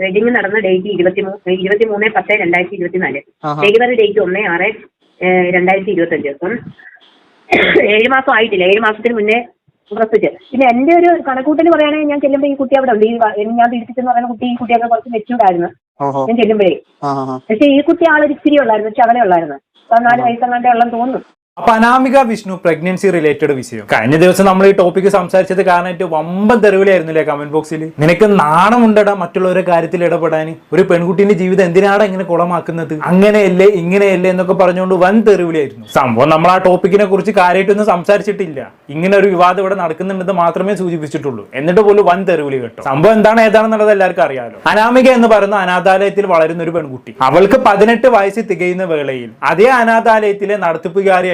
Wedding നടന്ന date ഇരുപത്തി ഇരുപത്തി മൂന്ന് പത്ത് രണ്ടായിരത്തി ഇരുപത്തിനാല്. ഡെലിവറി ഡേറ്റ് ഒന്ന് ആറ് രണ്ടായിരത്തി ഇരുപത്തി അഞ്ച് അപ്പം ഏഴ് മാസം ആയിട്ടില്ല. ഏഴ് മാസത്തിന് മുന്നേ പ്രസവിച്ച്. പിന്നെ എന്റെ ഒരു കണക്കൂട്ടൽ പറയുകയാണെങ്കിൽ ഞാൻ ചെല്ലുമ്പോൾ ഈ കുട്ടി അവിടെ ഉണ്ട്. ഈ ഞാൻ പീഡിപ്പിച്ചെന്ന് പറയുന്ന കുട്ടി ഈ കുട്ടിയൊക്കെ കുറച്ച് മെച്ചൂർഡായിരുന്നു ഞാൻ ചെല്ലുമ്പോഴേ. പക്ഷെ ഈ കുട്ടി ആളൊരു ഇച്ചിരി ഉള്ളായിരുന്നു ശകലേ ഉള്ളായിരുന്നു. പതിനാല് വയസ്സെങ്ങാണ്ടേ ഉള്ളെന്ന് തോന്നുന്നു. അപ്പൊ അനാമിക വിഷ്ണു പ്രഗ്നൻസി റിലേറ്റഡ് വിഷയം. കഴിഞ്ഞ ദിവസം നമ്മൾ ഈ ടോപ്പിക് സംസാരിച്ചത് കാരണമായിട്ട് വമ്പൻ തെരുവിലായിരുന്നില്ലേ കമന്റ് ബോക്സിൽ നിനക്ക് നാണമുണ്ടടാ മറ്റുള്ളവരുടെ കാര്യത്തിൽ ഇടപെടാൻ. ഒരു പെൺകുട്ടിന്റെ ജീവിതം എന്തിനാണ് ഇങ്ങനെ കുളമാക്കുന്നത്? അങ്ങനെയല്ലേ ഇങ്ങനെയല്ലേ എന്നൊക്കെ പറഞ്ഞുകൊണ്ട് വൻ തെരുവിലായിരുന്നു സംഭവം നമ്മൾ ആ ടോപ്പിക്കിനെ കുറിച്ച് കാര്യമായിട്ടൊന്നും സംസാരിച്ചിട്ടില്ല. ഇങ്ങനെ ഒരു വിവാദം ഇവിടെ നടക്കുന്നുണ്ടെന്ന് മാത്രമേ സൂചിപ്പിച്ചിട്ടുള്ളൂ. എന്നിട്ട് പോലും വൻ തെരുവിളി കേട്ടോ. സംഭവം എന്താണ് ഏതാണെന്നുള്ളത് എല്ലാവർക്കും അറിയാലോ. അനാമിക എന്ന് പറയുന്ന അനാഥാലയത്തിൽ വളരുന്ന ഒരു പെൺകുട്ടി. അവൾക്ക് പതിനെട്ട് വയസ്സ് തികയുന്ന വേളയിൽ അതേ അനാഥാലയത്തിലെ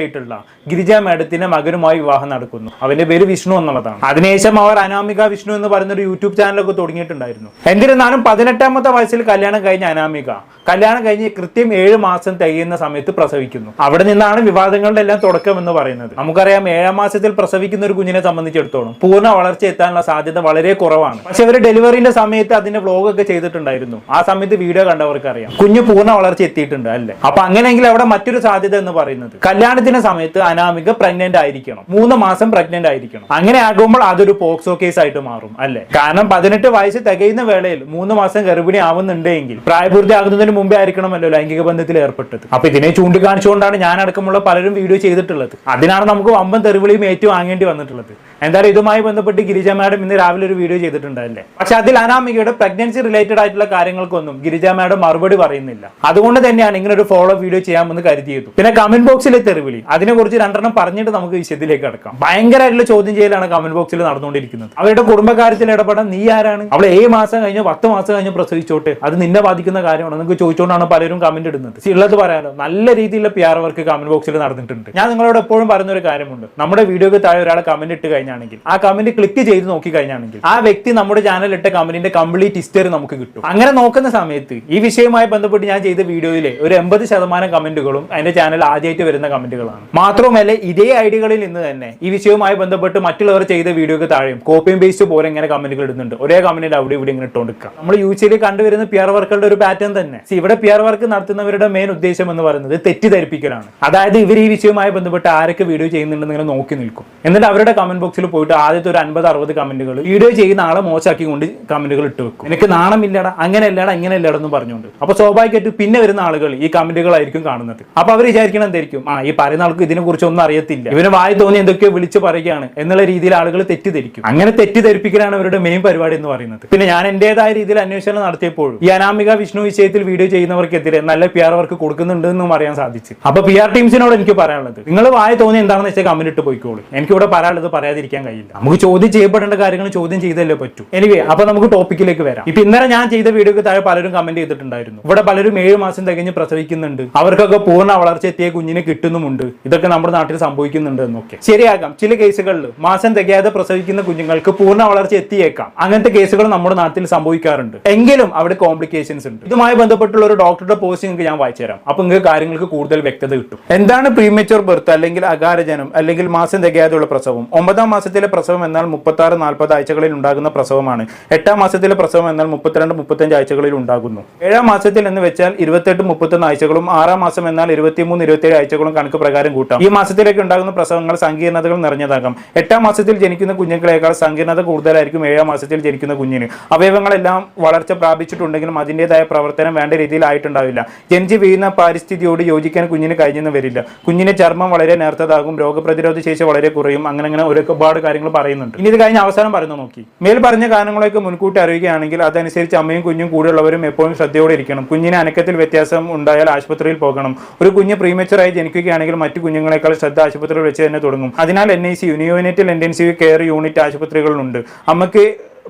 ரிலேட்டட் தான் ഗിരിജ മേഡത്തിന്റെ മകനുമായി വിവാഹം നടക്കുന്നു. അവന്റെ പേര് വിഷ്ണു എന്നുള്ളതാണ്. അതിനുശേഷം അവർ അനാമിക വിഷ്ണു എന്ന് പറയുന്ന ഒരു യൂട്യൂബ് ചാനലൊക്കെ തുടങ്ങിയിട്ടുണ്ടായിരുന്നു. എന്നിരുന്നാലും പതിനെട്ടാമത്തെ വയസ്സിൽ കല്യാണം കഴിഞ്ഞ അനാമിക കല്യാണം കഴിഞ്ഞ് കൃത്യം ഏഴ് മാസം തികയുന്ന സമയത്ത് പ്രസവിക്കുന്നു. അവിടെ നിന്നാണ് വിവാദങ്ങളുടെ എല്ലാം തുടക്കം എന്ന് പറയുന്നത്. നമുക്കറിയാം ഏഴാം മാസത്തിൽ പ്രസവിക്കുന്ന ഒരു കുഞ്ഞിനെ സംബന്ധിച്ചിടത്തോളം പൂർണ വളർച്ച എത്താനുള്ള സാധ്യത വളരെ കുറവാണ്. പക്ഷെ അവർ ഡെലിവറിന്റെ സമയത്ത് അതിന്റെ വ്ലോഗ് ഒക്കെ ചെയ്തിട്ടുണ്ടായിരുന്നു. ആ സമയത്ത് വീഡിയോ കണ്ടവർക്ക് അറിയാം കുഞ്ഞ് പൂർണ വളർച്ച എത്തിയിട്ടുണ്ട് അല്ലേ? അപ്പൊ അങ്ങനെയെങ്കിൽ അവിടെ മറ്റൊരു സാധ്യത എന്ന് പറയുന്നത് കല്യാണത്തിന്റെ സമയത്ത് അനാമിക പ്രഗ്നന്റ് ആയിരിക്കണം. മൂന്ന് മാസം പ്രഗ്നന്റ് ആയിരിക്കണം. അങ്ങനെ ആകുമ്പോൾ അതൊരു പോക്സോ കേസ് ആയിട്ട് മാറും അല്ലെ? കാരണം പതിനെട്ട് വയസ്സ് തികയുന്ന വേളയിൽ മൂന്ന് മാസം ഗർഭിണി ആവുന്നുണ്ടെങ്കിൽ പ്രായപൂർത്തി പ്രായപൂർത്തിയാകുന്നതിന് മുമ്പേ ആയിരിക്കണമല്ലോ ലൈംഗിക ബന്ധത്തിൽ ഏർപ്പെട്ടത്. അപ്പൊ ഇതിനെ ചൂണ്ടിക്കാണിച്ചുകൊണ്ടാണ് ഞാൻ അടക്കമുള്ള പലരും വീഡിയോ ചെയ്തിട്ടുള്ളത്. അതിനാണ് നമുക്ക് വമ്പൻ തെറിവിളിയും ഏറ്റവും വാങ്ങേണ്ടി വന്നിട്ടുള്ളത്. എന്തായാലും ഇതുമായി ബന്ധപ്പെട്ട് ഗിരിജ മാഡം ഇന്ന് രാവിലെ ഒരു വീഡിയോ ചെയ്തിട്ടുണ്ടായില്ലേ? പക്ഷെ അതിൽ അനാമികയുടെ പ്രഗ്നൻസി റിലേറ്റഡ് ആയിട്ടുള്ള കാര്യങ്ങൾക്കൊന്നും ഗിരിജ മാഡം മറുപടി പറയുന്നില്ല. അതുകൊണ്ട് തന്നെയാണ് ഇങ്ങനെ ഒരു ഫോളോ വീഡിയോ ചെയ്യാമെന്ന് കരുതിയത്. പിന്നെ കമന്റ് ബോക്സിലെ തെറിവിളി. അതിനെക്കുറിച്ച് രണ്ടെണ്ണം പറഞ്ഞിട്ട് നമുക്ക് വിഷയത്തിലേക്ക് കടക്കാം. ഭയങ്കരമായിട്ടുള്ള ചോദ്യം ചെയ്യലാണ് കമന്റ് ബോക്സിൽ നടന്നുകൊണ്ടിരിക്കുന്നത്. അവരുടെ കുടുംബകാര്യത്തിൽ ഇടപെടാൻ നീ ആരാണ്? അവൾ ഏഴ് മാസം കഴിഞ്ഞ് പത്ത് മാസം കഴിഞ്ഞ് പ്രസവിച്ചോട്ട്? അത് നിന്നെ ബാധിക്കുന്ന കാര്യമാണ്. നിങ്ങൾക്ക് ചോദിച്ചുകൊണ്ടാണ് പലരും കമന്റ് ഇടുന്നത്. ഉള്ളത് പറയാനോ നല്ല രീതിയിലുള്ള പി ആർ വർക്ക് കമന്റ് ബോക്സിൽ നടന്നിട്ടുണ്ട്. ഞാൻ നിങ്ങളോട് എപ്പോഴും പറയുന്ന ഒരു കാര്യമുണ്ട്. നമ്മുടെ വീഡിയോക്ക് താഴെ ഒരാൾ കമന്റ് ഇട്ട് കഴിഞ്ഞാണെങ്കിൽ ആ കമന്റ് ക്ലിക്ക് ചെയ്ത് നോക്കി കഴിഞ്ഞാണെങ്കിൽ ആ വ്യക്തി നമ്മുടെ ചാനൽ ഇട്ട കമന്റിന്റെ കംപ്ലീറ്റ് ഹിസ്റ്ററി നമുക്ക് കിട്ടും. അങ്ങനെ നോക്കുന്ന സമയത്ത് ഈ വിഷയവുമായി ബന്ധപ്പെട്ട് ഞാൻ ചെയ്ത വീഡിയോയിലെ ഒരു എൺപത് ശതമാനം കമന്റുകളും എന്റെ ചാനൽ ആദ്യമായിട്ട് വരുന്ന കമന്റുകളാണ് മാത്രവുമല്ല ഇതേ ഐഡികളിൽ നിന്ന് തന്നെ ഈ വിഷയവുമായി ബന്ധപ്പെട്ട് മറ്റുള്ളവർ ചെയ്ത വീഡിയോക്ക് താഴെയും കോപ്പിയും പേസ്റ്റ് പോലെ ഇങ്ങനെ കമന്റുകൾ ഇടുന്നുണ്ട്. ഒരേ കമന്റിൽ അവിടെ ഇവിടെ ഇങ്ങനെ ഇട്ടുകൊടുക്കുക നമ്മൾ യൂസിയിൽ കണ്ടുവരുന്ന പി ആർ വർക്കുകളുടെ ഒരു പാറ്റേൺ തന്നെ. ഇവിടെ പി ആർ വർക്ക് നടത്തുന്നവരുടെ മെയിൻ ഉദ്ദേശം എന്ന് പറയുന്നത് തെറ്റിദ്ധരിപ്പിക്കലാണ്. അതായത് ഇവർ ഈ വിഷയവുമായി ബന്ധപ്പെട്ട് ആരൊക്കെ വീഡിയോ ചെയ്യുന്നുണ്ടെന്ന് ഇങ്ങനെ നോക്കി നിൽക്കും. എന്നിട്ട് അവരുടെ കമന്റ് ബോക്സിൽ പോയിട്ട് ആദ്യത്തെ ഒരു അൻപത് അറുപത് കമന്റുകൾ വീഡിയോ ചെയ്യുന്ന ആളെ മോശമാക്കിക്കൊണ്ട് കമന്റുകൾ ഇട്ട് വെക്കും. എനിക്ക് നാണമില്ലടാ ഇങ്ങനെ അല്ലടാ എന്ന് പറഞ്ഞുകൊണ്ട്. അപ്പൊ സ്വാഭാവികമായിട്ട് പിന്നെ വരുന്ന ആളുകൾ ഈ കമന്റുകളായിരിക്കും കാണുന്നത്. അപ്പൊ അവർ വിചാരിക്കണം എന്തായിരിക്കും? ആ ഈ പറയുന്ന ആൾക്ക് ഇതിനെ കുറിച്ച് ഒന്നും അറിയത്തില്ല. ഇവന് വായി തോന്നി എന്തൊക്കെയോ വിളിച്ച് പറയുകയാണ് എന്നുള്ള രീതിയിൽ ആളുകൾ തെറ്റിദ്ധരിക്കും. അങ്ങനെ തെറ്റിദ്ധരിപ്പിക്കലാണ് അവരുടെ മെയിൻ പരിപാടി എന്ന് പറയുന്നത്. പിന്നെ ഞാൻ എന്റേതായ രീതിയിൽ അന്വേഷണം നടത്തിയപ്പോൾ ഈ അനാമിക വിഷ്ണു വിഷയത്തിൽ വീഡിയോ ചെയ്യുന്നവർക്കെതിരെ നല്ല പി ആർ വർക്ക് കൊടുക്കുന്നുണ്ട് എന്നും അറിയാൻ സാധിച്ചു. അപ്പൊ പി ആർ ടീംസിനോട് എനിക്ക് പറയാനുള്ളത് നിങ്ങൾ വായി തോന്നി എന്താണെന്ന് വെച്ചാൽ കമന്റ് ഇട്ട് പോയിക്കോളൂ. എനിക്കിവിടെ പറയാനുള്ളത് പറയാനുള്ളത് പറയാതിരിക്കാൻ കഴിയില്ല. നമുക്ക് ചോദ്യം ചെയ്യപ്പെടേണ്ട കാര്യങ്ങൾ ചോദ്യം ചെയ്തല്ലേ പറ്റൂ. എനിവേ അപ്പൊ നമുക്ക് ടോപ്പിക്കിലേക്ക് വരാം. ഇപ്പൊ ഇന്നലെ ഞാൻ ചെയ്ത വീഡിയോക്ക് താഴെ പലരും കമന്റ് ചെയ്തിട്ടുണ്ടായിരുന്നു. ഇവിടെ പലരും ഏഴ് മാസം തികഞ്ഞ് പ്രസവിക്കുന്നുണ്ട്. അവർക്കൊക്കെ പൂർണ വളർച്ച എത്തിയ കുഞ്ഞിനെ കിട്ടുന്നുമുണ്ട്. ഇതൊക്കെ നമ്മുടെ നാട്ടിൽ സംഭവിക്കുന്നുണ്ട് എന്നൊക്കെ. ശരിയാകാം. ചില കേസുകളിൽ മാസം തികയാതെ പ്രസവിക്കുന്ന കുഞ്ഞുങ്ങൾക്ക് പൂർണ വളർച്ച എത്തിയേക്കാം. അങ്ങനത്തെ കേസുകൾ നമ്മുടെ നാട്ടിൽ സംഭവിക്കാറുണ്ട്. എങ്കിലും അവിടെ കോംപ്ലിക്കേഷൻസ് ഉണ്ട്. ഇതുമായി ബന്ധപ്പെട്ടുള്ള ഒരു ഡോക്ടറുടെ പോസ്റ്റ് നിങ്ങൾക്ക് ഞാൻ വായിച്ചു തരാം. അപ്പൊ നിങ്ങൾക്ക് കാര്യങ്ങൾക്ക് കൂടുതൽ വ്യക്തത കിട്ടും. എന്താണ് പ്രീമച്ചുവർ ബർത്ത് അല്ലെങ്കിൽ അകാരജനം അല്ലെങ്കിൽ മാസം തികയാതെയുള്ള പ്രസവം? ഒമ്പതാം മാസത്തിലെ പ്രസവം എന്നാൽ മുപ്പത്തി ആറ് നാൽപ്പത് ആഴ്ചകളിൽ ഉണ്ടാകുന്ന പ്രസവമാണ്. എട്ടാം മാസത്തിലെ പ്രസവം എന്നാൽ മുപ്പത്തിരണ്ട് മുപ്പത്തഞ്ച് ആഴ്ചകളിൽ ഉണ്ടാകുന്നു. ഏഴാം മാസത്തിൽ എന്ന് വെച്ചാൽ ഇരുപത്തെട്ട് മുപ്പത്തൊന്ന് ആഴ്ചകളും ആറാം മാസം എന്നാൽ ഇരുപത്തിമൂന്ന് ഇരുപത്തിയേഴ് ആഴ്ചകളും കണക്ക് പ്രകാരം കൂട്ടാം. ഈ മാസത്തിലേക്ക് ഉണ്ടാകുന്ന പ്രസവങ്ങൾ സങ്കീർണതകൾ നിറഞ്ഞതാകാം. എട്ടാം മാസത്തിൽ ജനിക്കുന്ന കുഞ്ഞുങ്ങളെക്കാൾ സങ്കീർണത കൂടുതലായിരിക്കും ഏഴാം മാസത്തിൽ ജനിക്കുന്ന കുഞ്ഞിന്. അവയവങ്ങളെല്ലാം വളർച്ച പ്രാപിച്ചിട്ടുണ്ടെങ്കിലും അതിന്റെതായ പ്രവർത്തനം വേണ്ട രീതിയിൽ ആയിട്ടുണ്ടാവില്ല. ജനിച്ച് വീഴുന്ന പാരിസ്ഥിതിയോട് യോജിക്കാൻ കുഞ്ഞിന് കഴിഞ്ഞെന്ന് വരില്ല. കുഞ്ഞിന് ചർമ്മം വളരെ നേർത്തതാകും രോഗപ്രതിരോധ ശേഷി വളരെ കുറയും അങ്ങനെ അങ്ങനെ ഒരുപാട് കാര്യങ്ങൾ പറയുന്നുണ്ട്. ഇനി ഇത് കഴിഞ്ഞ അവസാനം പറയുന്നു നോക്കി. മേൽ പറഞ്ഞ കാരണങ്ങളൊക്കെ മുൻകൂട്ടി അറിയുകയാണെങ്കിൽ അതനുസരിച്ച് അമ്മയും കുഞ്ഞും കൂടെയുള്ളവരും എപ്പോഴും ശ്രദ്ധയോടെ ഇരിക്കണം. കുഞ്ഞിന് അനക്കത്തിൽ വ്യത്യാസം ഉണ്ടായാൽ ആശുപത്രിയിൽ പോകണം. ഒരു കുഞ്ഞ് പ്രീമച്ചറായി ജനിക്കുകയാണെങ്കിൽ മറ്റു കുഞ്ഞുങ്ങളെക്കാൾ ശ്രദ്ധ ആശുപത്രിയിൽ വെച്ച് തന്നെ തുടങ്ങും. അതിനാൽ എൻ ഐ സി യൂണിറ്റിൽ ഇന്റൻസീവ് കെയർ യൂണിറ്റ് ആശുപത്രികളിലുണ്ട്. അമ്മയ്ക്ക്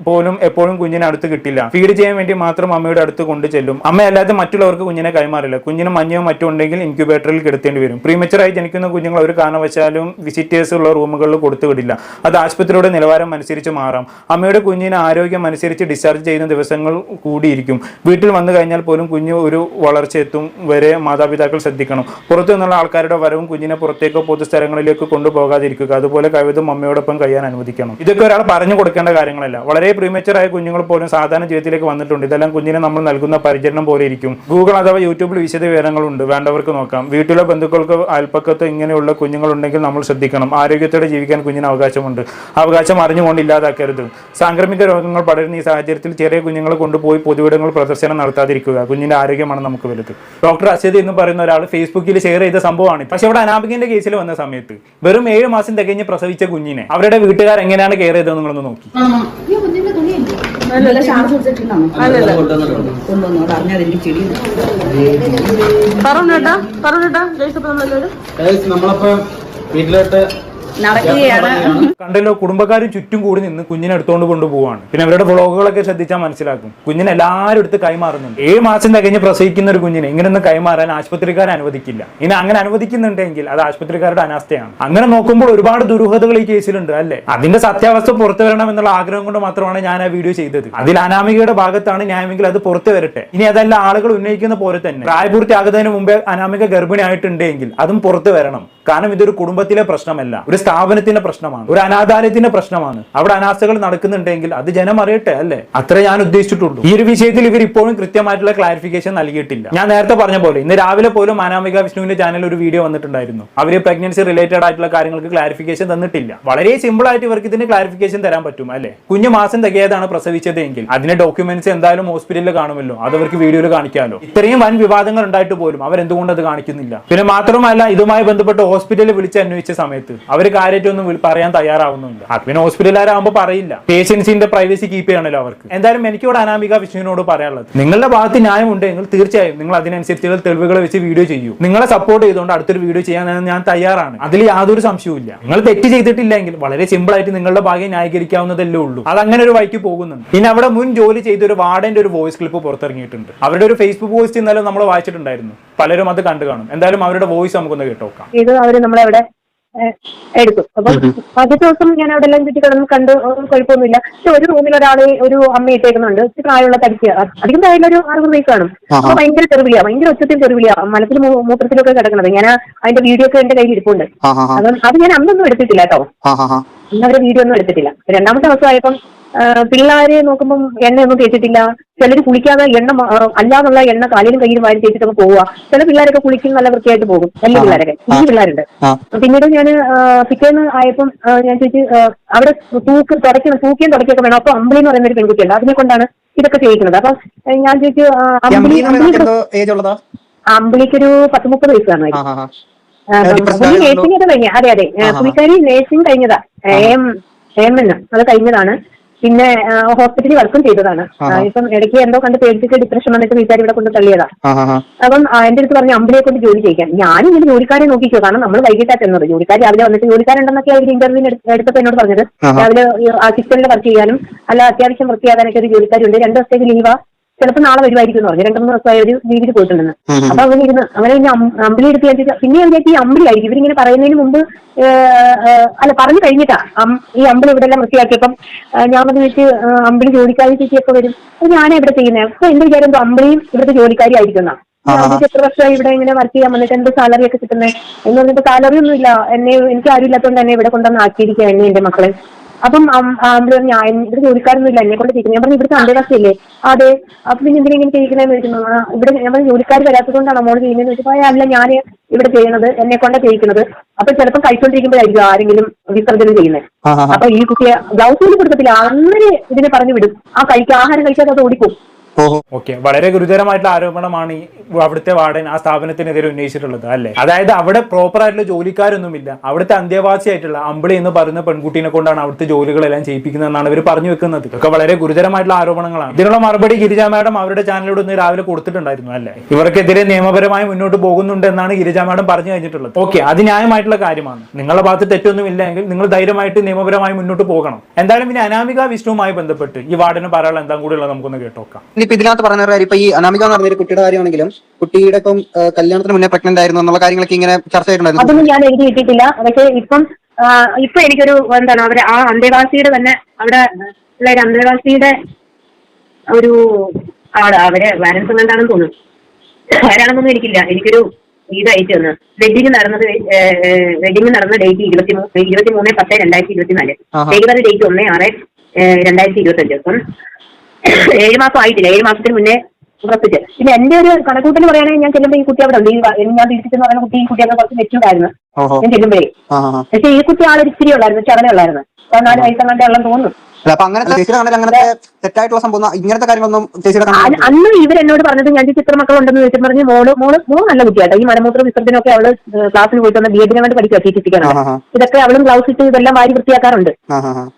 പോലും എപ്പോഴും കുഞ്ഞിനെ അടുത്ത് കിട്ടില്ല. ഫീഡ് ചെയ്യാൻ വേണ്ടി മാത്രം അമ്മയുടെ അടുത്ത് കൊണ്ട് ചെല്ലും. അമ്മയല്ലാതെ മറ്റുള്ളവർക്ക് കുഞ്ഞിനെ കൈമാറില്ല. കുഞ്ഞിന് മഞ്ഞോ മറ്റോ ഉണ്ടെങ്കിൽ ഇൻക്യുബേറ്ററിൽ കിടത്തേണ്ടി വരും. പ്രീമച്ചറായി ജനിക്കുന്ന കുഞ്ഞുങ്ങൾ ഒരു കാരണവശാലും വിസിറ്റേഴ്സ് ഉള്ള റൂമുകളിൽ കൊടുത്തു വിടില്ല. അത് ആശുപത്രിയുടെ നിലവാരം അനുസരിച്ച് മാറാം. അമ്മയുടെ കുഞ്ഞിന് ആരോഗ്യം അനുസരിച്ച് ഡിസ്ചാർജ് ചെയ്യുന്ന ദിവസങ്ങൾ കൂടിയിരിക്കും. വീട്ടിൽ വന്നു കഴിഞ്ഞാൽ പോലും കുഞ്ഞ് ഒരു വളർച്ച എത്തും വരെ മാതാപിതാക്കൾ ശ്രദ്ധിക്കണം. പുറത്തു നിന്നുള്ള ആൾക്കാരുടെ വരവും കുഞ്ഞിനെ പുറത്തേക്കോ പൊതുസ്ഥലങ്ങളിലേക്ക് കൊണ്ടുപോകാതിരിക്കുക. അതുപോലെ കഴിവതും അമ്മയോടൊപ്പം കഴിയാൻ അനുവദിക്കണം. ഇതൊക്കെ ഒരാൾ പറഞ്ഞു കൊടുക്കേണ്ട കാര്യങ്ങളല്ല. വളരെ വളരെ പ്രീമച്ചർ ആയ കുഞ്ഞുങ്ങൾ പോലും സാധാരണ ജീവിതത്തിലേക്ക് വന്നിട്ടുണ്ട്. ഇതെല്ലാം കുഞ്ഞിനെ നമ്മൾ നൽകുന്ന പരിചരണം പോലെ ഇരിക്കും. ഗൂഗിൾ അഥവാ യൂട്യൂബിൽ വിശദ വിവരങ്ങളുണ്ട്. വേണ്ടവർക്ക് നോക്കാം. വീട്ടിലെ ബന്ധുക്കൾക്ക് അല്പക്കത്ത് ഇങ്ങനെയുള്ള കുഞ്ഞുങ്ങളുണ്ടെങ്കിൽ നമ്മൾ ശ്രദ്ധിക്കണം. ആരോഗ്യത്തോടെ ജീവിക്കാൻ കുഞ്ഞിന് അവകാശമുണ്ട്. അവകാശം അറിഞ്ഞുകൊണ്ട് ഇല്ലാതാക്കരുത്. സാംക്രമിക രോഗങ്ങൾ പടരുന്ന ഈ സാഹചര്യത്തിൽ ചെറിയ കുഞ്ഞുങ്ങളെ കൊണ്ടുപോയി പൊതുവിടങ്ങൾ പ്രദർശനം നടത്താതിരിക്കുക. കുഞ്ഞിന്റെ ആരോഗ്യമാണ് നമുക്ക് വലുത്. ഡോക്ടർ അശ്വതി എന്ന് പറയുന്ന ഒരാൾ ഫേസ്ബുക്കിൽ ഷെയർ ചെയ്ത സംഭവമാണ് പക്ഷെ ഇവിടെ അനാമികന്റെ കേസിൽ വന്ന സമയത്ത് വെറും ഏഴ് മാസം തികഞ്ഞ് പ്രസവിച്ച കുഞ്ഞിനെ അവരുടെ വീട്ടുകാർ എങ്ങനെയാണ് കെയർ ചെയ്തതെന്ന് നിങ്ങളൊന്ന് നോക്കി. നല്ല ശ്വാസം കൊടുത്തിട്ടുണ്ടാവും. കൊണ്ടുവന്നു എനിക്ക് ചെടി പറഞ്ഞേട്ടാ പറഞ്ഞേട്ടാ ജയിച്ചപ്പോ നമ്മളെല്ലാവരും. Guys, നമ്മളപ്പോ വീട്ടിലോട്ട് നടക്കുകയാണ്. കണ്ടല്ലോ കുടുംബക്കാരും ചുറ്റും കൂടി നിന്ന് കുഞ്ഞിനെ എടുത്തുകൊണ്ട് കൊണ്ടുപോവാണ് പിന്നെ അവരുടെ വ്ളോഗുകളൊക്കെ ശ്രദ്ധിച്ചാൽ മനസ്സിലാക്കും. കുഞ്ഞിനെ എല്ലാവരും എടുത്ത് കൈമാറുന്നുണ്ട്. ഏഴ് മാസം തികഞ്ഞ് പ്രസവിക്കുന്ന ഒരു കുഞ്ഞിനെ ഇങ്ങനെ ഇങ്ങനെയൊന്നും കൈമാറാൻ ആശുപത്രിക്കാർ അനുവദിക്കില്ല. ഇനി അങ്ങനെ അനുവദിക്കുന്നുണ്ടെങ്കിൽ അത് ആശുപത്രിക്കാരുടെ അനാസ്ഥയാണ്. അങ്ങനെ നോക്കുമ്പോൾ ഒരുപാട് ദുരൂഹതകൾ ഈ കേസിലുണ്ട് അല്ലേ? അതിന്റെ സത്യാവസ്ഥ പുറത്തു വരണം എന്നുള്ള ആഗ്രഹം കൊണ്ട് മാത്രമാണ് ഞാൻ ആ വീഡിയോ ചെയ്തത്. അതിൽ അനാമികയുടെ ഭാഗത്താണ് ന്യായമെങ്കിൽ അത് പുറത്തു വരട്ടെ. ഇനി അതല്ല ആളുകൾ ഉന്നയിക്കുന്ന പോലെ തന്നെ പ്രായപൂർത്തിയാകുന്നതിന് മുമ്പേ അനാമിക ഗർഭിണിയായിട്ടുണ്ടെങ്കിൽ അതും പുറത്തു വരണം. കാരണം ഇതൊരു കുടുംബത്തിലെ പ്രശ്നമല്ല. ഒരു സ്ഥാപനത്തിന്റെ പ്രശ്നമാണ്. ഒരു അനാഥാലയത്തിന്റെ പ്രശ്നമാണ്. അവിടെ അനാസ്ഥകൾ നടക്കുന്നുണ്ടെങ്കിൽ അത് ജനം അറിയട്ടെ അല്ലേ? അത്ര ഞാൻ ഉദ്ദേശിച്ചിട്ടുള്ളൂ. ഈ ഒരു വിഷയത്തിൽ ഇവർ ഇപ്പോഴും കൃത്യമായിട്ടുള്ള ക്ലാരിഫിക്കേഷൻ നൽകിയിട്ടില്ല. ഞാൻ നേരത്തെ പറഞ്ഞ പോലെ ഇന്ന് രാവിലെ പോലും അനാമിക വിഷ്ണുവിന്റെ ചാനൽ ഒരു വീഡിയോ വന്നിട്ടുണ്ടായിരുന്നു. അവർ പ്രഗ്നൻസി റിലേറ്റഡ് ആയിട്ടുള്ള കാര്യങ്ങൾക്ക് ക്ലാരിഫിക്കേഷൻ തന്നിട്ടില്ല. വളരെ സിമ്പിൾ ആയിട്ട് ഇവർക്ക് ഇതിന് ക്ലാരിഫിക്കേഷൻ തരാൻ പറ്റും അല്ലേ? കുഞ്ഞു മാസം തികയതാണ് പ്രസവിച്ചതെങ്കിൽ അതിന്റെ ഡോക്യുമെന്റ്സ് എന്തായാലും ഹോസ്പിറ്റലിൽ കാണുമല്ലോ. അത് അവർക്ക് വീഡിയോയിൽ കാണിക്കാമല്ലോ ഇത്രയും വൻ വിവാദങ്ങൾ ഉണ്ടായിട്ട് പോലും അവർ എന്തുകൊണ്ട് അത് കാണിക്കുന്നില്ല? പിന്നെ മാത്രമല്ല ഇതുമായി ബന്ധപ്പെട്ട് ഹോസ്പിറ്റലിൽ വിളിച്ച് അന്വേഷിച്ച സമയത്ത് അവർ കാര്യമായിട്ടൊന്നും പറയാൻ തയ്യാറാവുന്നുണ്ട് അത് പിന്നെ ഹോസ്പിറ്റലുകാരാകുമ്പോൾ പറയില്ല. പേഷ്യൻസിന്റെ പ്രൈവസി കീപ്പ് ചെയ്യണല്ലോ അവർക്ക്. എന്തായാലും എനിക്കോട് അനാമിക വിഷ്ണുവിനോട് പറയാനുള്ളത്. നിങ്ങളുടെ ഭാഗത്ത് ന്യായമുണ്ടെങ്കിൽ തീർച്ചയായും നിങ്ങൾ അതിനനുസരിച്ചുള്ള തെളിവുകൾ വെച്ച് വീഡിയോ ചെയ്യൂ. നിങ്ങളെ സപ്പോർട്ട് ചെയ്തുകൊണ്ട് അടുത്തൊരു വീഡിയോ ചെയ്യാൻ ഞാൻ തയ്യാറാണ്. അതിൽ യാതൊരു സംശയവും ഇല്ല. നിങ്ങൾ തെറ്റ് ചെയ്തിട്ടില്ലെങ്കിൽ വളരെ സിമ്പിൾ ആയിട്ട് നിങ്ങളുടെ ഭാഗ്യം ന്യായീകരിക്കാവുന്നതല്ലേ ഉള്ളൂ. അത് അങ്ങനെ ഒരു വഴിക്ക് പോകുന്നുണ്ട്. പിന്നെ അവിടെ മുൻ ജോലി ചെയ്ത ഒരു വാർഡന്റെ ഒരു വോയിസ് ക്ലിപ്പ് പുറത്തിറങ്ങിയിട്ടുണ്ട്. അവരുടെ ഒരു ഫേസ്ബുക്ക് പോസ്റ്റ് ഇന്നലെ നമ്മൾ വായിച്ചിട്ടുണ്ടായിരുന്നു. പലരും അത് കണ്ടു കാണും. എന്തായാലും അവരുടെ വോയിസ് നമുക്കൊന്ന് കേട്ടോക്കാം. ഇത് അവർ നമ്മളെ എടുക്കും. അപ്പൊ എടുത്തു അപ്പം ആദ്യത്തെ ദിവസം ഞാൻ അവിടെ എല്ലാം ചുറ്റി കിടന്ന് കണ്ട് കുഴപ്പമൊന്നുമില്ല. പക്ഷെ ഒരു റൂമിൽ ഒരാൾ ഒരു അമ്മ ഇട്ടേക്കുന്നുണ്ട്. ഇച്ചിരി പ്രായമുള്ള തടിക്കുക അധികം പ്രായമുള്ള ഒരു ആറ് വയസ്സ് കാണും. അപ്പൊ ഭയങ്കര ചെറുവിളിയാ. ഭയങ്കര ഒച്ചത്തിൽ ചെറുവിളിയാ. മലത്തിൽ മൂത്രത്തിലൊക്കെ കിടക്കണത്. ഞാൻ അതിന്റെ വീഡിയോ ഒക്കെ എന്റെ കയ്യിൽ ഇരിപ്പുണ്ട്. അപ്പം അത് ഞാൻ അന്നൊന്നും എടുത്തിട്ടില്ല കേട്ടോ. അന്ന് അവർ വീഡിയോ ഒന്നും എടുത്തിട്ടില്ല. രണ്ടാമത്തെ ദിവസമായപ്പം പിള്ളേരെ നോക്കുമ്പോൾ എണ്ണയൊന്നും തേച്ചിട്ടില്ല. ചിലർ കുളിക്കാതെ എണ്ണ അല്ലാന്നുള്ള അല്ലാതുള്ള എണ്ണ കാലിലും കയ്യിലും വാരി തേച്ചിട്ടൊക്കെ പോവുക ചില പിള്ളേരൊക്കെ കുളിക്കും നല്ല വൃത്തിയായിട്ട് പോകും. നല്ല പിള്ളേരൊക്കെ. ഈ പിള്ളേരുണ്ട്. പിന്നീട് ഞാൻ പിറ്റേന്ന് ആയപ്പം ഞാൻ ചോദിച്ചു അവിടെ തൂക്ക് തുടയ്ക്കണം തൂക്കിയും തുടക്കിയൊക്കെ വേണം. അപ്പൊ അമ്പിളി എന്ന് പറയുന്ന ഒരു പെൺകുട്ടിയുണ്ട്. അതിനെ കൊണ്ടാണ് ഇതൊക്കെ ചെയ്യിക്കുന്നത്. അപ്പൊ ഞാൻ ചോദിച്ചു അമ്പിളി അമ്പിളിക്കൊരു പത്ത് മുപ്പത് വയസ്സ് പുള്ളി നേഴ്സിംഗ് ഒക്കെ കഴിഞ്ഞ. അതെ അതെ. പുള്ളിക്കാരി നേഴ്സിംഗ് കഴിഞ്ഞതാ. എം എം എന്ന് അത് കഴിഞ്ഞതാണ്. പിന്നെ ഹോസ്പിറ്റലിൽ വർക്കും ചെയ്തതാണ്. ഇപ്പം ഇടയ്ക്ക് എന്തോ കണ്ട് പേടിച്ചിട്ട് ഡിപ്രഷൻ വന്നിട്ട് വീട്ടുകാർ ഇവിടെ കൊണ്ട് തള്ളിയതാ. അപ്പം എന്റെ അടുത്ത് പറഞ്ഞു അമ്പിളിയെ കൊണ്ട് ജോലി ചെയ്യിക്കാൻ. ഞാനും ഇങ്ങനെ ജോലിക്കാരെ നോക്കിക്കോ കാരണം നമ്മൾ വൈകിട്ടാ ചെന്നത്. ജോലിക്കാർ രാവിലെ വന്നിട്ട് ജോലിക്കാരുണ്ടെന്നൊക്കെ അവർ ഇന്റർവ്യൂവിന് എടുത്തപ്പോൾ എന്നോട് പറഞ്ഞത്. രാവിലെ കിച്ചണിൽ വർക്ക് ചെയ്യാനും അല്ല അത്യാവശ്യം വർക്ക് ചെയ്യാനൊക്കെ ഒരു ജോലിക്കാരുണ്ട്. രണ്ടു ദിവസത്തേക്ക് ലീവാ ചിലപ്പോൾ നാളെ വരുമായിരിക്കും എന്ന് പറഞ്ഞു. രണ്ടു മൂന്ന് ദിവസമായി ഒരു വീട്ടിൽ പോയിട്ടുണ്ടെന്ന്. അപ്പൊ അങ്ങനെ ഇരുന്ന് അങ്ങനെ പിന്നെ അമ്പിളി എടുത്ത് ചോദിച്ചു, പിന്നെ എന്താ വിചാരിച്ചു ഈ അമ്പിളിയായിരിക്കും ഇവരിങ്ങനെ പറയുന്നതിന് മുമ്പ് അല്ല പറഞ്ഞു കഴിഞ്ഞിട്ടാ. ഈ അമ്പിളി ഇവിടെ എല്ലാം വൃത്തിയാക്കിയപ്പം ഞാൻ അത് വെച്ച് അമ്പലി അമ്പിളി ജോലിക്കാരി ചേച്ചിയൊക്കെ വരും. അപ്പൊ ഞാനേ ഇവിടെ ചെയ്യുന്നത് അപ്പൊ എന്റെ വിചാരം എന്തോ അമ്പിളിയും ഇവിടുത്തെ ജോലിക്കാരി ആയിരിക്കുന്ന എത്ര വർഷമായി ഇവിടെ ഇങ്ങനെ വർക്ക് ചെയ്യാൻ വന്നിട്ട് എന്ത് സാലറി ഒക്കെ കിട്ടുന്നത് എന്ന് പറഞ്ഞിട്ട് സാലറി ഒന്നും ഇല്ല എന്നെ എനിക്ക് ആരും ഇല്ലാത്തതുകൊണ്ട് എന്നെ ഇവിടെ കൊണ്ടുവന്ന് ആക്കിയിരിക്കുക എന്നെ എന്റെ മക്കളെ. അപ്പം ആംബുലൻസ് ഞാൻ ഇവിടെ ജോലിക്കാരൊന്നും ഇല്ല എന്നെ കൊണ്ട് ചെയ്യിക്കുന്നത് ഞാൻ പറഞ്ഞു ഇവിടുത്തെ അന്തേവാസിയല്ലേ? അതെ. അപ്പൊ പിന്നെ എന്തിനാ ഇങ്ങനെ ചെയ്യിക്കണെന്ന് ചോദിക്കുന്നു ഇവിടെ ഞാൻ പറഞ്ഞു ജോലിക്കാർ വരാത്തതുകൊണ്ടാണ് മോൾ ചെയ്യുന്നതെന്ന് ചോദിച്ചപ്പോൾ "ആ, അല്ല ഞാൻ ഇവിടെ ചെയ്യണത് എന്നെ കൊണ്ട് ചെയ്യിക്കുന്നത്. അപ്പൊ ചിലപ്പോൾ കഴിച്ചോണ്ടിരിക്കുമ്പോഴായിരിക്കും ആരെങ്കിലും വിസർജനം ചെയ്യുന്നത്. അപ്പൊ ഈ കുട്ടിയെ ബ്ലൗസ് കൊടുക്കത്തില്ല. അങ്ങനെ ഇതിനെ പറഞ്ഞു വിടും. ആ കഴിക്കുക ആഹാരം കഴിക്കാതെ അത് ഓഹോ ഓക്കെ. വളരെ ഗുരുതരമായിട്ടുള്ള ആരോപണമാണ് ഈ അവിടുത്തെ വാർഡൻ ആ സ്ഥാപനത്തിനെതിരെ ഉന്നയിച്ചിട്ടുള്ളത് അല്ലേ? അതായത് അവിടെ പ്രോപ്പർ ആയിട്ടുള്ള ജോലിക്കാരൊന്നുമില്ല. അവിടുത്തെ അന്തേവാസിയായിട്ടുള്ള അമ്പിളി എന്ന് പറയുന്ന പെൺകുട്ടീനെ കൊണ്ടാണ് അവിടുത്തെ ജോലികളെല്ലാം ചെയ്യിപ്പിക്കുന്നതെന്നാണ് ഇവർ പറഞ്ഞു വെക്കുന്നത്. ഇതൊക്കെ വളരെ ഗുരുതരമായിട്ടുള്ള ആരോപണങ്ങളാണ്. ഇതിനുള്ള മറുപടി ഗിരിജ മാഡം അവരുടെ ചാനലിലൂടെ ഇന്ന് രാവിലെ കൊടുത്തിട്ടുണ്ടായിരുന്നു അല്ലേ? ഇവർക്കെതിരെ നിയമപരമായി മുന്നോട്ട് പോകുന്നുണ്ട് എന്നാണ് ഗിരിജ മാഡം പറഞ്ഞു കഴിഞ്ഞിട്ടുള്ളത്. ഓക്കെ. അത് ന്യായമായിട്ടുള്ള കാര്യമാണ്. നിങ്ങളുടെ ഭാഗത്ത് തെറ്റൊന്നും ഇല്ലെങ്കിൽ നിങ്ങൾ ധൈര്യമായിട്ട് നിയമപരമായി മുന്നോട്ട് പോകണം. എന്തായാലും പിന്നെ അനാമിക വിഷ്ണുവുമായി ബന്ധപ്പെട്ട് ഈ വാർഡിന് പറയാനുള്ള എന്താ കൂടിയുള്ള നമുക്കൊന്ന് കേട്ടോക്കാം. ഇനിയിപ്പോ ഇതിനകത്ത് പറഞ്ഞ കാര്യം ഇപ്പൊ ഈ അനാമിക എന്ന് പറഞ്ഞൊരു കുട്ടിയുടെ കാര്യമാണെങ്കിലും കുട്ടിയുടെ ഇപ്പം കല്യാണത്തിന് മുന്നേ പ്രഗ്നന്റ് ആയിരുന്നു എന്നുള്ള കാര്യങ്ങളൊക്കെ ഇങ്ങനെ ചർച്ച ചെയ്തിട്ടുണ്ടായിരുന്നു. അതൊന്നും ഞാൻ എഴുതി ഇട്ടിട്ടില്ല. പക്ഷേ ഇപ്പം ഇപ്പൊ എനിക്കൊരു എന്താണ് അവർ ആ അന്തേവാസിയുടെ തന്നെ അവിടെ ഉള്ള ഒരു അന്തേവാസിയുടെ ഒരു ആൾ അവരെ വാരൻസ് എന്താണെന്ന് തോന്നുന്നു. ആരാണെന്നൊന്നും എനിക്കില്ല. എനിക്കൊരു ഇത് അയച്ചു തന്നു വെഡിങ് നടന്നത് വെഡിങ് നടന്ന ഡേറ്റ് ഇരുപത്തി ഇരുപത്തി മൂന്ന് പത്ത് രണ്ടായിരത്തി ഇരുപത്തിനാല്. ഡേറ്റ് ഒന്ന് ആറ് രണ്ടായിരത്തി ഇരുപത്തി അഞ്ച് ദിവസം ഏഴ് മാസം ആയിട്ടില്ല. ഏഴ് മാസത്തിന് മുന്നേ ഉറപ്പിച്ച്. പിന്നെ എന്റെ ഒരു കണക്കൂട്ടൽ പറയുകയാണെങ്കിൽ ഞാൻ ചെല്ലുമ്പോൾ ഈ കുട്ടി അവിടെ ഉണ്ട്. ഈ ഞാൻ തിരിച്ചെന്ന് പറയുന്ന കുട്ടി ഈ കുട്ടിയൊക്കെ കുറച്ച് മെച്ചുണ്ടായിരുന്നു ഞാൻ ചെല്ലുമ്പോഴേ. പക്ഷെ. ഈ കുട്ടി ആളൊരു ഇച്ചിരി ഉള്ളായിരുന്നു ചടനെ ഉള്ളായിരുന്നു. പതിനാല് വയസ്സങ്ങാണ്ടേ ഉള്ളെന്ന് തോന്നുന്നു. അപ്പൊ അങ്ങനത്തെ ചേച്ചിയുടെ കണ്ണിൽ അങ്ങനത്തെ തെറ്റായിട്ടുള്ള സംഭവം ഒന്നും- ഇങ്ങനത്തെ കാര്യങ്ങളൊന്നും ചേച്ചിയുടെ അ- കണ്ണിൽ അന്ന് ഇവരെന്നോട് പറഞ്ഞത് ഞാൻ ചിത്ര മക്കളുണ്ടെന്ന് ചോദിച്ചു പറഞ്ഞു മോൾ മോൾ മോൾ നല്ല കുട്ടിയാട്ടോ. ഈ മലമൂത്ര വിസർജനൊക്കെ അവൾ ക്ലാസ്സിൽ പോയിട്ട് വന്ന ബി എഡിനെ കണ്ട് പഠിക്കുക ആ. ഇതൊക്കെ അവളും ഗ്ലൗസ് ഇട്ട് ഇതെല്ലാം വാരി വൃത്തിയാക്കാറുണ്ട്.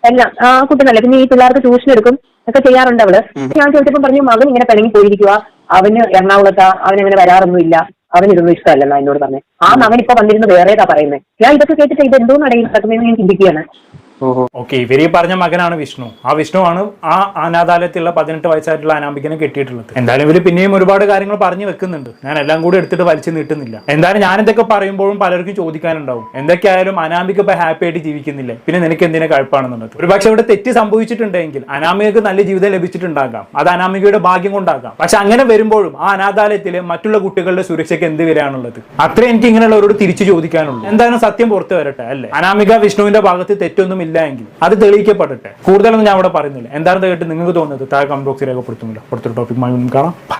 എല്ലാം ആ കുട്ടി നല്ല. പിന്നെ ഈ പിള്ളേർക്ക് ട്യൂഷൻ എടുക്കും ഒക്കെ ചെയ്യാറുണ്ട് അവൾ. ഞാൻ ചോദിച്ചപ്പോൾ പറഞ്ഞു മകൻ ഇങ്ങനെ പിണങ്ങി പോയിരിക്കുക അവന് എറണാകുളത്താ അവനങ്ങനെ വരാറൊന്നുമില്ല. അവൻ ഇതൊന്നും ഇഷ്ടമല്ലെന്നാ എന്നോട് പറഞ്ഞു. ആ മകൻ ഇപ്പൊ വന്നിരുന്ന് വേറേതാ പറയുന്നത് ഞാൻ ഇതൊക്കെ കേട്ടിട്ട് ഇത് എന്തോ നടയിൽ നടക്കുന്നതെന്ന് ഞാൻ ചിന്തിക്കുകയാണ്. ഓക്കെ ഇവർ പറഞ്ഞ മകനാണ് വിഷ്ണു. ആ വിഷ്ണു ആണ് ആ അനാഥാലയത്തിലുള്ള പതിനെട്ട് വയസ്സായിട്ടുള്ള അനാമികനെ കെട്ടിയിട്ടുള്ളത്. എന്തായാലും ഇവർ പിന്നെയും ഒരുപാട് കാര്യങ്ങൾ പറഞ്ഞു വെക്കുന്നുണ്ട്. ഞാൻ എല്ലാം കൂടി എടുത്തിട്ട് വലിച്ചു നീട്ടുന്നില്ല. എന്തായാലും ഞാൻ എന്തൊക്കെ പറയുമ്പോഴും പലർക്കും ചോദിക്കാനുണ്ടാവും. എന്തൊക്കെയായാലും അനാമിക ഇപ്പൊ ഹാപ്പി ആയിട്ട് ജീവിക്കുന്നില്ല? പിന്നെ നിനക്ക് എന്തിനാ ഒരു പക്ഷെ ഇവിടെ തെറ്റ് സംഭവിച്ചിട്ടുണ്ടെങ്കിൽ അനാമികക്ക് നല്ല ജീവിതം ലഭിച്ചിട്ടുണ്ടാകാം. അത് അനാമികയുടെ ഭാഗ്യം കൊണ്ടാകാം. പക്ഷെ അങ്ങനെ വരുമ്പോഴും ആ അനാഥാലയത്തിലെ മറ്റുള്ള കുട്ടികളുടെ സുരക്ഷയ്ക്ക് എന്ത് വരാനുള്ളത്? അത്രേ എനിക്ക് ഇങ്ങനെയുള്ളവരോട് തിരിച്ചു ചോദിക്കാനുള്ളൂ. എന്തായാലും സത്യം പുറത്തു വരട്ടെ അല്ലേ? അനാമിക വിഷ്ണുവിന്റെ ഭാഗത്ത് തെറ്റൊന്നും ഇല്ല എങ്കിൽ അത് തെളിയിക്കപ്പെടട്ടെ. കൂടുതലൊന്നും ഞാൻ അവിടെ പറയുന്നില്ല. എന്താണെന്ന് കേട്ട് നിങ്ങൾക്ക് തോന്നുന്നത് താഴെ കമന്റ് ബോക്സിൽ രേഖപ്പെടുത്തുന്നില്ല അടുത്തൊരു ടോപ്പിക്കുമായി കാണാം.